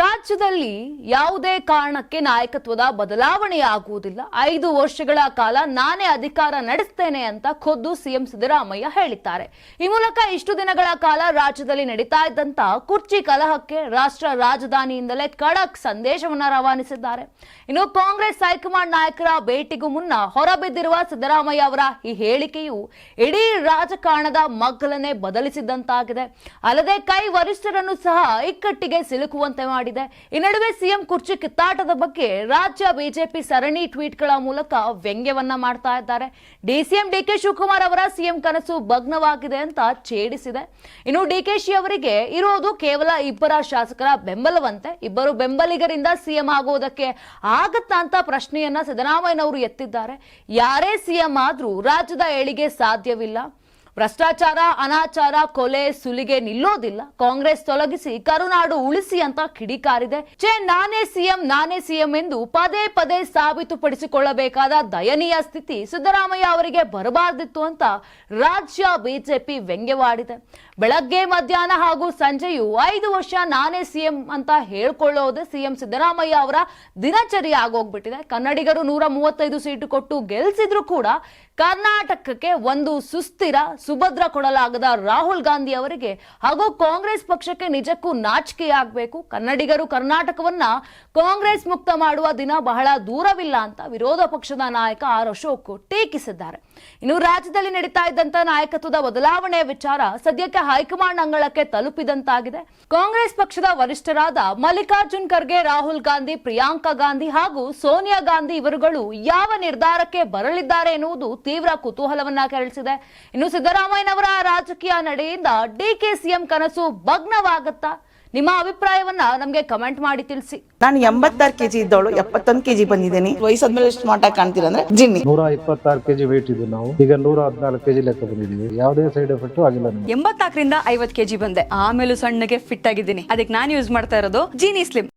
ರಾಜ್ಯದಲ್ಲಿ ಯಾವುದೇ ಕಾರಣಕ್ಕೆ ನಾಯಕತ್ವದ ಬದಲಾವಣೆ ಆಗುವುದಿಲ್ಲ ಐದು ವರ್ಷಗಳ ಕಾಲ ನಾನೇ ಅಧಿಕಾರ ನಡೆಸ್ತೇನೆ ಅಂತ ಖುದ್ದು ಸಿಎಂ ಸಿದ್ದರಾಮಯ್ಯ ಹೇಳಿದ್ದಾರೆ. ಈ ಮೂಲಕ ಇಷ್ಟು ದಿನಗಳ ಕಾಲ ರಾಜ್ಯದಲ್ಲಿ ನಡೀತಾ ಇದ್ದಂತ ಕುರ್ಚಿ ಕಲಹಕ್ಕೆ ರಾಷ್ಟ್ರ ರಾಜಧಾನಿಯಿಂದಲೇ ಖಡಕ್ ಸಂದೇಶವನ್ನ ರವಾನಿಸಿದ್ದಾರೆ. ಇನ್ನು ಕಾಂಗ್ರೆಸ್ ಹೈಕಮಾಂಡ್ ನಾಯಕರ ಭೇಟಿಗೂ ಮುನ್ನ ಹೊರಬಿದ್ದಿರುವ ಸಿದ್ದರಾಮಯ್ಯ ಅವರ ಈ ಹೇಳಿಕೆಯು ಇಡೀ ರಾಜಕಾರಣದ ಮಗ್ಗಲನ್ನೇ ಬದಲಿಸಿದಂತಾಗಿದೆ. ಅಲ್ಲದೆ ಕೈ ವರಿಷ್ಠರನ್ನು ಸಹ ಇಕ್ಕಟ್ಟಿಗೆ ಸಿಲುಕುವಂತೆ ಮಾಡಿದೆ. ಈ ನಡುವೆ ಸಿಎಂ ಕುರ್ಚಿ ಕಿತ್ತಾಟದ ಬಗ್ಗೆ ರಾಜ್ಯ ಬಿಜೆಪಿ ಸರಣಿ ಟ್ವೀಟ್ಗಳ ಮೂಲಕ ವ್ಯಂಗ್ಯವನ್ನ ಮಾಡ್ತಾ ಇದ್ದಾರೆ. ಡಿಸಿಎಂ ಡಿಕೆ ಶಿವಕುಮಾರ್ ಅವರ ಸಿಎಂ ಕನಸು ಭಗ್ನವಾಗಿದೆ ಅಂತ ಛೇಡಿಸಿದೆ. ಇನ್ನು ಡಿಕೆಶಿ ಅವರಿಗೆ ಇರೋದು ಕೇವಲ ಇಬ್ಬರ ಶಾಸಕರ ಬೆಂಬಲವಂತೆ. ಇಬ್ಬರು ಬೆಂಬಲಿಗರಿಂದ ಸಿಎಂ ಆಗೋದಕ್ಕೆ ಆಗತ್ತಾ ಅಂತ ಪ್ರಶ್ನೆಯನ್ನ ಸಿದ್ದರಾಮಯ್ಯನವರು ಎತ್ತಿದ್ದಾರೆ. ಯಾರೇ ಸಿಎಂ ಆದ್ರೂ ರಾಜ್ಯದ ಏಳಿಗೆ ಸಾಧ್ಯವಿಲ್ಲ. ಭ್ರಷ್ಟಾಚಾರ, ಅನಾಚಾರ, ಕೊಲೆ, ಸುಲಿಗೆ ನಿಲ್ಲೋದಿಲ್ಲ. ಕಾಂಗ್ರೆಸ್ ತೊಲಗಿಸಿ ಕರುನಾಡು ಉಳಿಸಿ ಅಂತ ಕಿಡಿಕಾರಿದೆ. ಛೇ, ನಾನೇ ಸಿಎಂ ನಾನೇ ಸಿಎಂ ಎಂದು ಪದೇ ಪದೇ ಸಾಬೀತುಪಡಿಸಿಕೊಳ್ಳಬೇಕಾದ ದಯನೀಯ ಸ್ಥಿತಿ ಸಿದ್ದರಾಮಯ್ಯ ಅವರಿಗೆ ಬರಬಾರ್ದಿತ್ತು ಅಂತ ರಾಜ್ಯ ಬಿಜೆಪಿ ವ್ಯಂಗ್ಯವಾಡಿದೆ. ಬೆಳಗ್ಗೆ ಮಧ್ಯಾಹ್ನ ಹಾಗೂ ಸಂಜೆಯು ಐದು ವರ್ಷ ನಾನೇ ಸಿಎಂ ಅಂತ ಹೇಳ್ಕೊಳ್ಳೋದೇ ಸಿಎಂ ಸಿದ್ದರಾಮಯ್ಯ ಅವರ ದಿನಚರಿ ಆಗೋಗ್ಬಿಟ್ಟಿದೆ. ಕನ್ನಡಿಗರು ನೂರ ಮೂವತ್ತೈದು ಸೀಟು ಕೊಟ್ಟು ಗೆಲ್ಸಿದ್ರು ಕೂಡ ಕರ್ನಾಟಕಕ್ಕೆ ಒಂದು ಸುಸ್ಥಿರ ಸುಭದ್ರ ಕೊಡಲಾಗದ ರಾಹುಲ್ ಗಾಂಧಿ ಅವರಿಗೆ ಹಾಗೂ ಕಾಂಗ್ರೆಸ್ ಪಕ್ಷಕ್ಕೆ ನಿಜಕ್ಕೂ ನಾಚಿಕೆಯಾಗಬೇಕು. ಕನ್ನಡಿಗರು ಕರ್ನಾಟಕವನ್ನ ಕಾಂಗ್ರೆಸ್ ಮುಕ್ತ ಮಾಡುವ ದಿನ ಬಹಳ ದೂರವಿಲ್ಲ ಅಂತ ವಿರೋಧ ಪಕ್ಷದ ನಾಯಕ ಆರ್ ಅಶೋಕ್ ಟೀಕಿಸಿದ್ದಾರೆ. ಇನ್ನು ರಾಜ್ಯದಲ್ಲಿ ನಡೀತಾ ಇದ್ದಂತ ನಾಯಕತ್ವದ ಬದಲಾವಣೆ ವಿಚಾರ ಸದ್ಯಕ್ಕೆ ಹೈಕಮಾಂಡ್ ಅಂಗಳಕ್ಕೆ ತಲುಪಿದಂತಾಗಿದೆ. ಕಾಂಗ್ರೆಸ್ ಪಕ್ಷದ ವರಿಷ್ಠರಾದ ಮಲ್ಲಿಕಾರ್ಜುನ್ ಖರ್ಗೆ, ರಾಹುಲ್ ಗಾಂಧಿ, ಪ್ರಿಯಾಂಕಾ ಗಾಂಧಿ ಹಾಗೂ ಸೋನಿಯಾ ಗಾಂಧಿ ಇವರುಗಳು ಯಾವ ನಿರ್ಧಾರಕ್ಕೆ ಬರಲಿದ್ದಾರೆ ಎನ್ನುವುದು ತೀವ್ರ ಕುತೂಹಲವನ್ನ ಕೆರಳಿಸಿದೆ. ಇನ್ನು ಸಿದ್ದರಾಮಯ್ಯನವರ ರಾಜಕೀಯ ನಡೆಯಿಂದ ಡಿಕೆ ಸಿಎಂ ಕನಸು ಭಗ್ನವಾಗತ್ತಾ? ನಿಮ್ಮ ಅಭಿಪ್ರಾಯವನ್ನ ನಮಗೆ ಕಮೆಂಟ್ ಮಾಡಿ ತಿಳಿಸಿ. ನಾನು ಎಂಬತ್ತಾರು ಕೆಜಿ ಇದ್ದವಳು ಎಪ್ಪತ್ತೊಂದು ಕೆಜಿ ಬಂದಿದ್ದೀನಿ. ವಯಸ್ಸಾದ್ಮೇಲೆ ಸ್ಮಾರ್ಟ್ ಆಗಿ ಕಾಣ್ತೀರಾ ಅಂದ್ರೆ ಜಿನ್ನಿ. ನೂರ ಇಪ್ಪತ್ತಾರು ಕೆಜಿ ವೇಟ್ ಇದ್ದು ನಾವು. ಈಗ ನೂರ ಹದಿನಾಲ್ಕು ಕೆಜಿ ಲೆಕ್ಕ ಬಂದಿದ್ದೀವಿ. ಯಾವುದೇ ಸೈಡ್ ಎಫೆಕ್ಟ್ ಆಗಿಲ್ಲ ನಮಗೆ. ಎಂಬತ್ನಾಲ್ಕರಿಂದ ಐವತ್ ಕೆಜಿ ಬಂದೆ. ಆಮೇಲೆ ಸಣ್ಣಗೆ ಫಿಟ್ ಆಗಿದ್ದೀನಿ. ಅದಕ್ಕೆ ನಾನು ಯೂಸ್ ಮಾಡ್ತಾ ಇರೋದು ಜೀನಿ ಸ್ಲಿಮ್